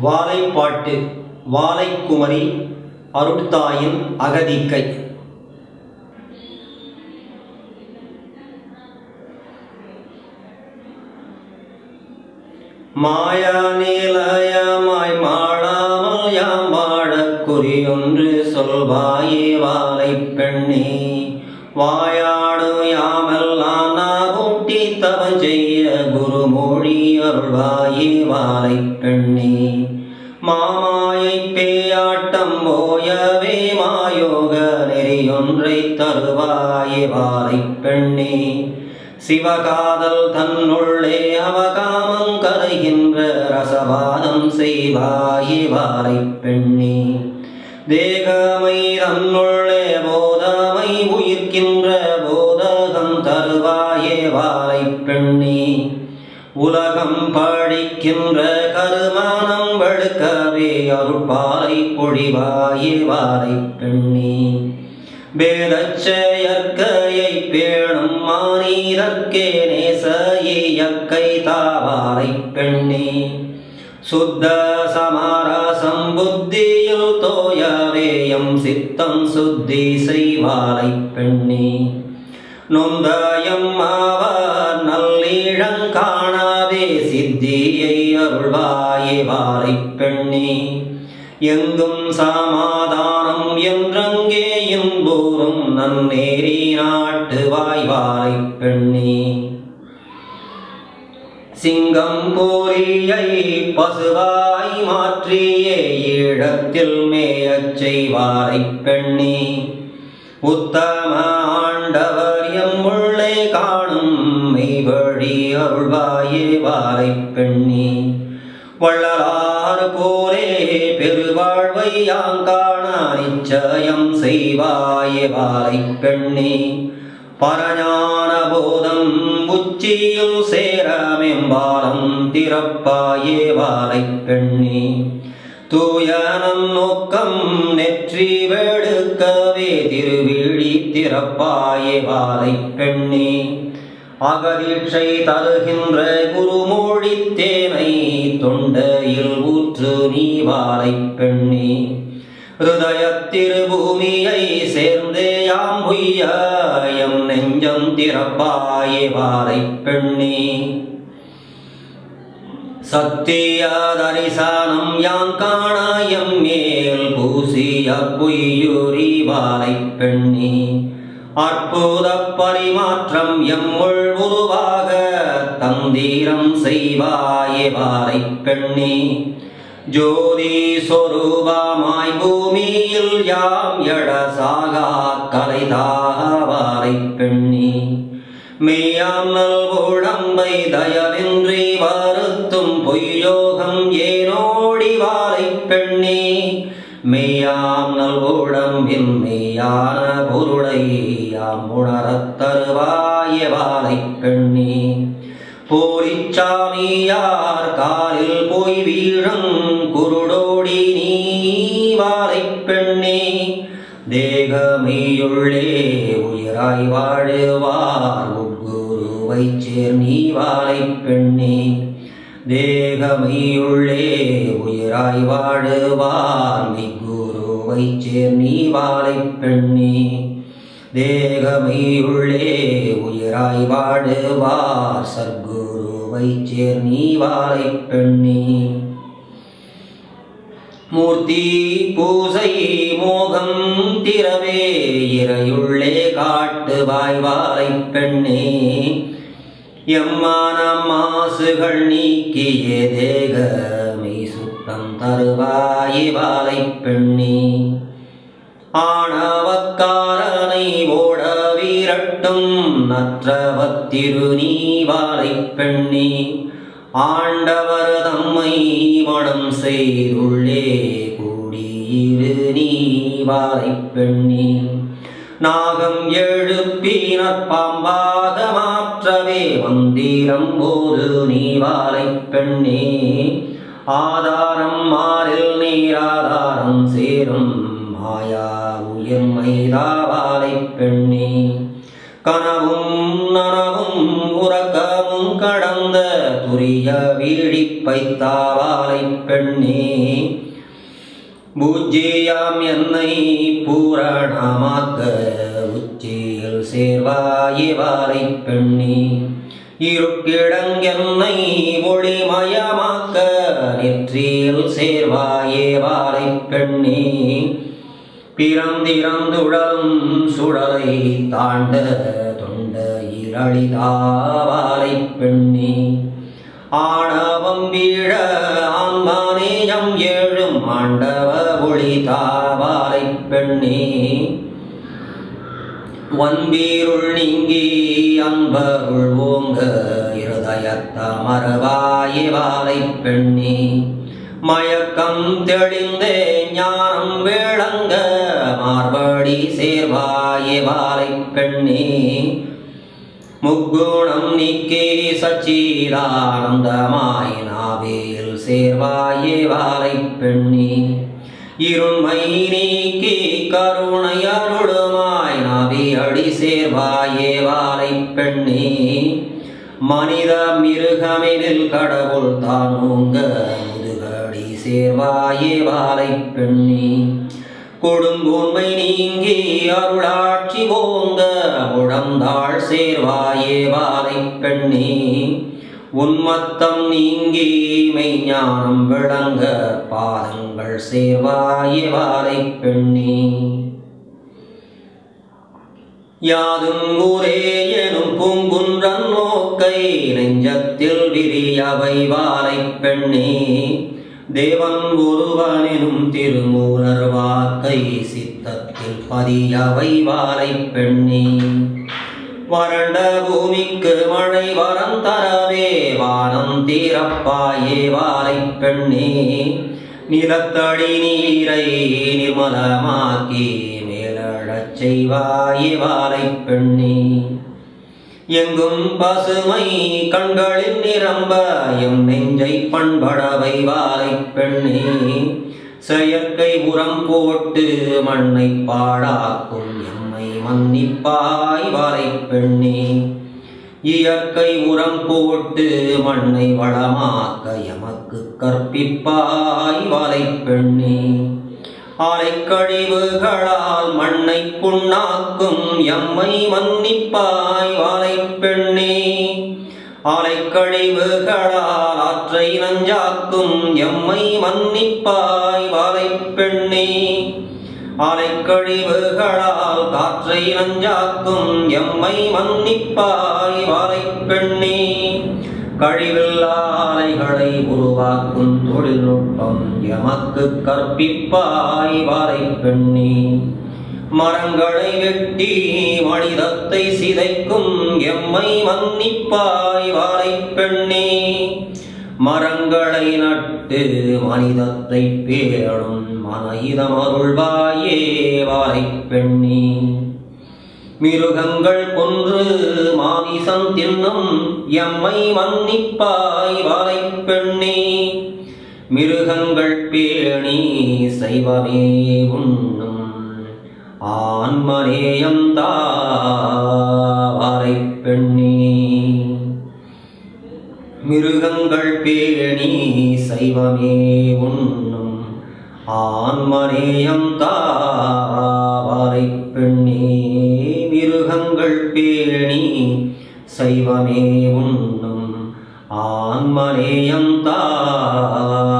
வாழைப்பாட்டு வாழைக்குமரி அருட்தாயின் அகதிக்கை. மாயா நீலயமாய் மாடாமல் யாம் வாழக் குறியொன்று சொல்வாயே வாழை பெண்ணே. வாயாடும் யாமெல்லாம் நாகூட்டி தவ செய்ய குருமொழி அருள்வாயே வாழை பெண்ணே. மாமாயை பேயாட்டம் போயவே மாயோக நெறியொன்றை தருவாயே வாழை பெண்ணே. சிவகாதல் தன்னுள்ளே அவகாமம் கரைகின்ற ரசவாதம் செய்வாயே வாழை பெண்ணே. தேகமை தன்னுள்ளே போதமை உயிர்க்கின்ற போதகம் தருவாயே வாரை பெண்ணே. உலகம் படிக்கின்ற கருமானம் வெளுக்கவே அருட்பாலை பொழிவாயே வாரை பெண்ணே வேதச்செயற்கையை பேணும் மானீரற்கே நேசையக்கை தாவாரை பெண்ணே சுத்த சமாராசம் புத்தியில் தோயவேயம் சித்தம் சுத்தி செய்வாரை பெண்ணே நொந்தயம் ஆவார் நல்லிழங்காணாதே சித்தியை அருள்வார். வாரை பெண்ணே. எங்கும் சமாதானம் என்றங்கே இன்போறும் நன்னேறி நாட்டு வாய்வாய் பெண்ணே. சிங்கம் போரியை பசுவாய் மாற்றியே ஈழத்தில் மேயச் செய்வாரை பெண்ணே. உத்தம ஆண்டவர் எம் உள்ளே காணும் மெய்வழி அருள்வாயே வாரை பெண்ணே. வள்ளலாறு போரே பெருவாழ்வை யாங்காண நிச்சயம் செய்வாயே வாரை பெண்ணே. பரஞான போதம் உச்சியில் சேரமெம்பாலம் திறப்பாயே வாரை பெண்ணே. தூயனம் நோக்கம் நெற்றி வெடுக்கவே திருவிழி திறப்பாயே வாரை பெண்ணே. அகதீட்சை தருகின்ற குருமொழி தேனை தொண்டையில் ஊற்று நீவாரை வாரை பெண்ணே. ஹிருதயத்திருபூமியை சேர்ந்தே யாம் உய்யம் நெஞ்சம் திறப்பாயே வாரை பெண்ணே. சத்தியாதரிசானம் யாங் காணாயம் மேல் பூசிய பொய்யுரி வாரை பெண்ணே. அற்புத பரிமாற்றம் எம்முள் உருவாக தந்தீரம் செய்வாயே வாரை பெண்ணே. ஜோதி சொரூபமாய் பூமியில் யாம் எடசாகா கலைதாவாரை பெண்ணே. மெய்யாம் நல்குழம்பை தயவின்றி வருத்தும் பொய்யோகம் ஏனோடி வாரை பெண்ணே. மெய்யாம் நல்குழம்பின் மெய்யான பொருளை யாம் உணரத் தருவாய வாரை பெண்ணே போரிச்சாமியார் காலில் போய் வீழும் குருடோடி நீ வாரை பெண்ணே தேகமையுள்ளே உயிராய் வாழுவார் குருவை சேர் நீ வாரை பெண்ணே தேகமையுள்ளே உயிராய் வாழுவார் மிகுருவை சேர் நீ வாரை பெண்ணே. தேகமையுள்ளே உயிராய் வாழுவார் சர்க்குருவை சேர் நீ வாரை பெண்ணே. மூர்த்தி பூசை மோகம் திறவே இறையுள்ளே காட்டு வாய்வாரை பெண்ணே. எம்மானம் மாசுகள் நீக்கிய தேகமை சுத்தம் தருவாய் வாரை பெண்ணே. ஆணவக்காரனை ஓட வீரட்டும் நற்றவத்திரு நீ வாரை பெண்ணி. ஆண்டவர் தம்மை மனம் செய்துள்ளே கூடியிரு நீ வாரை பெண்ணி. நாகம் எழுப்பினர் பாம்பாக மாற்றவே வந்தீரம் போது நீவாலை பெண்ணே. ஆதாரம் மாறில் நீராதாரம் சேரும் மாயா உயர்மைதாவாலை பெண்ணே. கனவும் நனவும் உறக்கமும் கடந்த துரிய வீழிப்பை தாவாலை பெண்ணே. பூஜ்ஜியாம் என்னை பூரணமாக்க உச்சியில் சேர்வாயே வாரை பெண்ணி. இருக்கிடங்கென்னை ஒளிமயமாக்க நெற்றியில் சேர்வாயே வாரை பெண்ணி. பிறந்திறந்துடலும் சுடலை தாண்ட தொண்ட இரளிதாவாலை பெண்ணி. ஆணவம் வீழ ஆன்மானேயம் ஏழும் ஆண்டவ ஒளி தாவாரை பெண்ணே. வன்பீருள் நீங்கி அன்பருள் ஓங்க இருதயத்த மரவாயே பெண்ணே. மயக்கம் தெளிந்தே ஞானம் விளங்க மார்படி சேர்வாயிவாலை பெண்ணே. முக்குணம் நீக்கி சச்சிதானந்தமாய் நாவில் சேர்வாயே வாழை பெண்ணி. இருண்மை நீக்கி கருணை அருளுமாய் நாவி அடி சேர்வாயே வாழை பெண்ணி. மனித மிருகமெனில் கடவுள் தானுங்க முதுகடி சேர்வாயே வாழை பெண்ணி. கொடுங்கோன்மை நீங்கி அருளாட்சி ஓங்க உழந்தாள் சேர்வாயே வாலை பெண்ணே உன்மத்தம் நீங்கி மெய்ஞானம் விளங்க பாதங்கள் சேர்வாயே வாலை பெண்ணே யாதும் ஊரே எனும் பூங்குன்றன் நோக்கை நெஞ்சத்தில் விரியவை வாரை பெண்ணே தேவன் ஒருவனெனும் திருமூலர் வாக்கை சித்தத்தில் பதியவை வாலை பெண்ணே. வறண்ட பூமிக்கு மழை வரம் தரவே வானம் தீரப்பாயே வாலை பெண்ணே. நிலத்தடி நீரை நிர்மலமாக்கி மேலழச் செய்வாயே வாலை பெண்ணே. எங்கும் பசுமை கண்களில் நிரம்ப எம் நெஞ்சை பண்படவை வாலை பெண்ணே. செயற்கை உரம் போட்டு மண்ணை பாடாக்கும் எம்மை மன்னிப்பாய் வாலை பெண்ணே. இயற்கை உரம் போட்டு மண்ணை வளமாக்க எமக்கு கற்பிப்பாய் வாலை பெண்ணே. ஆலைக்கழிவுகளால் மண்ணை புண்ணாக்கும் எம்மை மன்னிப்பாய் வாழை பெண்ணே. ஆலைக்கழிவுகளால் ஆற்றை நஞ்சாக்கும் எம்மை மன்னிப்பாய் வாழை பெண்ணே. ஆலைக்கழிவுகளால் காற்றை நஞ்சாக்கும் எம்மை மன்னிப்பாய் வாழை பெண்ணே. கழிவில்லாலைகளை உருவாக்கும் தொழில்நுட்பம் எமக்கு கற்பிப்பாய் வரை பெண்ணி. மரங்களை வெட்டி மனிதத்தை சிதைக்கும் எம்மை மன்னிப்பாய் வரை பெண்ணி. மரங்களை நட்டு மனிதத்தை பேணும் மனஇதம் அருள்வாயே வாரை பெண்ணி. மிருகங்கள் கொன்று மாமிசம் தின்னும் எம்மை மன்னிப்பாய் வாழை பெண்ணே. மிருகங்கள் பேணி சைவமே உண்ணும். ஆன்மநேயம் தாவாரை பெண்ணே. மிருகங்கள் பேணி சைவமே உண்ணும். ஆன்மநேயம் தாவாரை பெண்ணே. புகழ் பேணி சைவமே உண்ணும். ஆன்மநேயம் தாவாரை